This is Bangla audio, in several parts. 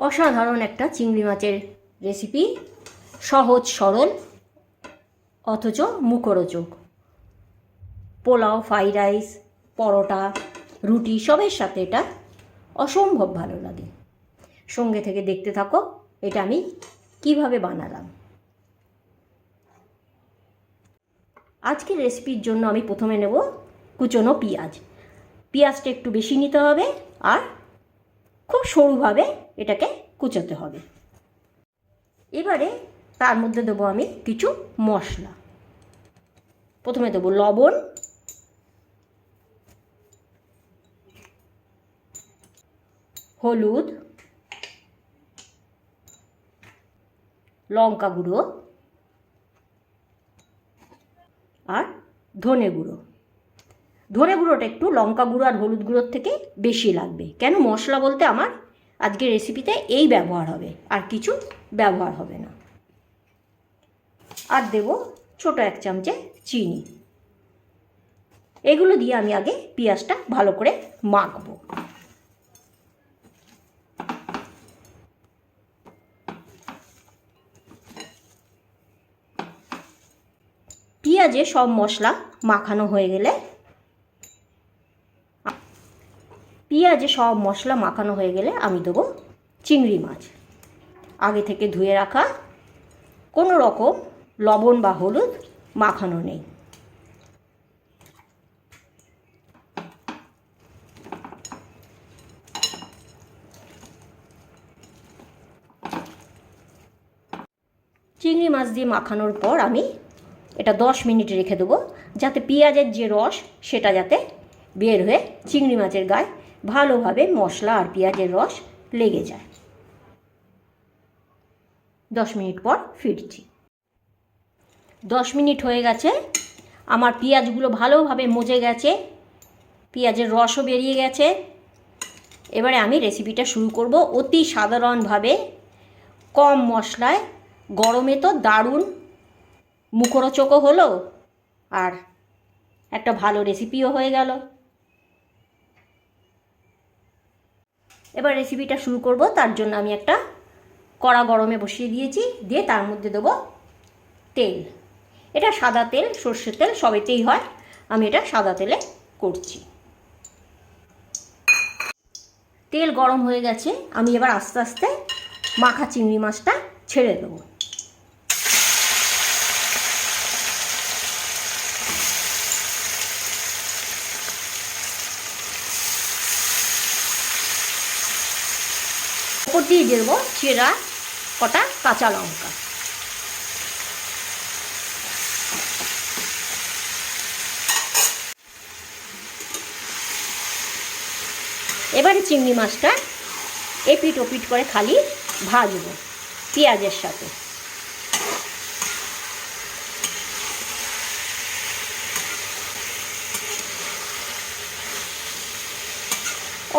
অসাধারণ একটা চিংড়ি মাছের রেসিপি সহজ, সরল, অথচ মুখরোচক। পোলাও ফ্রাইড রাইস পরোটা, রুটি, সবের সাথে এটা অসম্ভব ভালো লাগে। সঙ্গে থেকে দেখতে থাকো, এটা আমি কীভাবে বানালাম। আজকের রেসিপির জন্য আমি প্রথমে নেব কুচনো পেঁয়াজ। পেঁয়াজটা একটু বেশি নিতে হবে আর খুব সরুভাবে এটাকে কুচোতে হবে। এবারে তার মধ্যে দেবো আমি কিছু মশলা। প্রথমে দেবো লবণ। হলুদ। লঙ্কা গুঁড়ো। আর ধনে গুঁড়ো। ধনে গুঁড়োটা একটু লঙ্কা গুঁড়ো আর হলুদ গুঁড়োর থেকে বেশি লাগবে। কেন মশলা বলতে আমার আজকের রেসিপিতে এই ব্যবহার হবে, আর কিছু ব্যবহার হবে না। আর দেব ছোট এক চামচে চিনি। এগুলো দিয়ে আমি আগে পেঁয়াজটা ভালো করে মাখবো। পেঁয়াজে সব মশলা মাখানো হয়ে গেলে পেঁয়াজে সব মশলা মাখানো হয়ে গেলে আমি দেবো চিংড়ি মাছ। আগে থেকে ধুয়ে রাখা কোনো রকম লবণ বা হলুদ মাখানো নেই। চিংড়ি মাছ দিয়ে মাখানোর পর আমি এটা দশ মিনিট রেখে দেবো, যাতে পেঁয়াজের যে রস সেটা যাতে বের হয়ে চিংড়ি মাছের গায়ে ভালোভাবে মশলা আর পেঁয়াজের রস লেগে যায়। দশ মিনিট পর ফিরছি। দশ মিনিট হয়ে গেছে। আমার পেঁয়াজগুলো ভালোভাবে মজে গেছে। পেঁয়াজের রসও বেরিয়ে গেছে। এবারে আমি রেসিপিটা শুরু করব অতি সাধারণভাবে। কম মশলায়, গরমে তো দারুণ মুখরোচকও হলো। আর একটা ভালো রেসিপিও হয়ে গেল। এবার রেসিপিটা শুরু করব। তার জন্য আমি একটা কড়া গরমে বসিয়ে দিয়েছি। দিয়ে তার মধ্যে দেবো তেল। এটা সাদা তেল, সর্ষের তেল সবেতেই হয়। আমি এটা সাদা তেলে করছি। তেল গরম হয়ে গেছে। আমি এবার আস্তে আস্তে মাখা চিংড়ি মাছটা ছেড়ে দেবো। ওপর দিয়ে দেবো চেরা কটা কাঁচা লঙ্কা। এবারে চিংড়ি মাছটা এপিট ওপিট করে খালি ভাজবো পেঁয়াজের সাথে।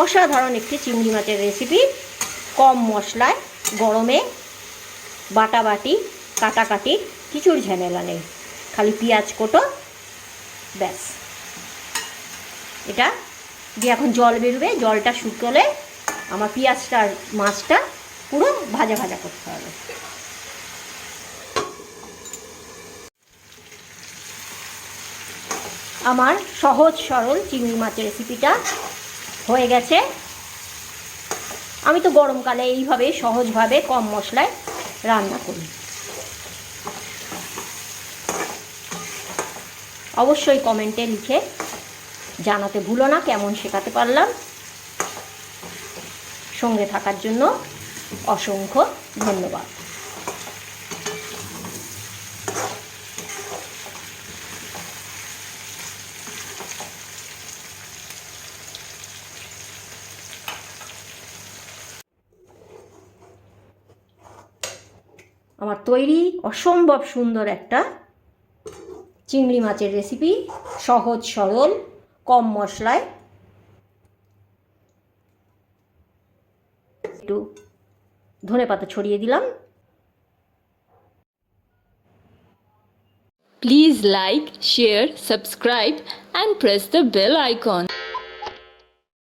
অসাধারণ একটি চিংড়ি মাছের রেসিপি কম মশলায় গরমে বাটাবাটি, কাটাকাটি, কিছুর ঝামেলা নেই। খালি পেঁয়াজ কোটো, ব্যাস। এটা দিয়ে এখন জল বেরোবে, জলটা শুকলে আমার পেঁয়াজটা মাছটা পুরো ভাজা ভাজা করতে হবে। আমার সহজ সরল চিংড়ি মাছের রেসিপিটা হয়ে গেছে। আমি তো গরমকালে এইভাবে সহজভাবে কম মশলায় রান্না করি। অবশ্যই কমেন্টে লিখে জানাতে ভুলো না, কেমন শেখাতে পারলাম। সঙ্গে থাকার জন্য অসংখ্য ধন্যবাদ। আমার তৈরি অসম্ভব সুন্দর একটা চিংড়ি মাছের রেসিপি সহজ সরল কম মশলায় একটু ধনে পাতা ছড়িয়ে দিলাম Please like, share, subscribe, and press the bell icon.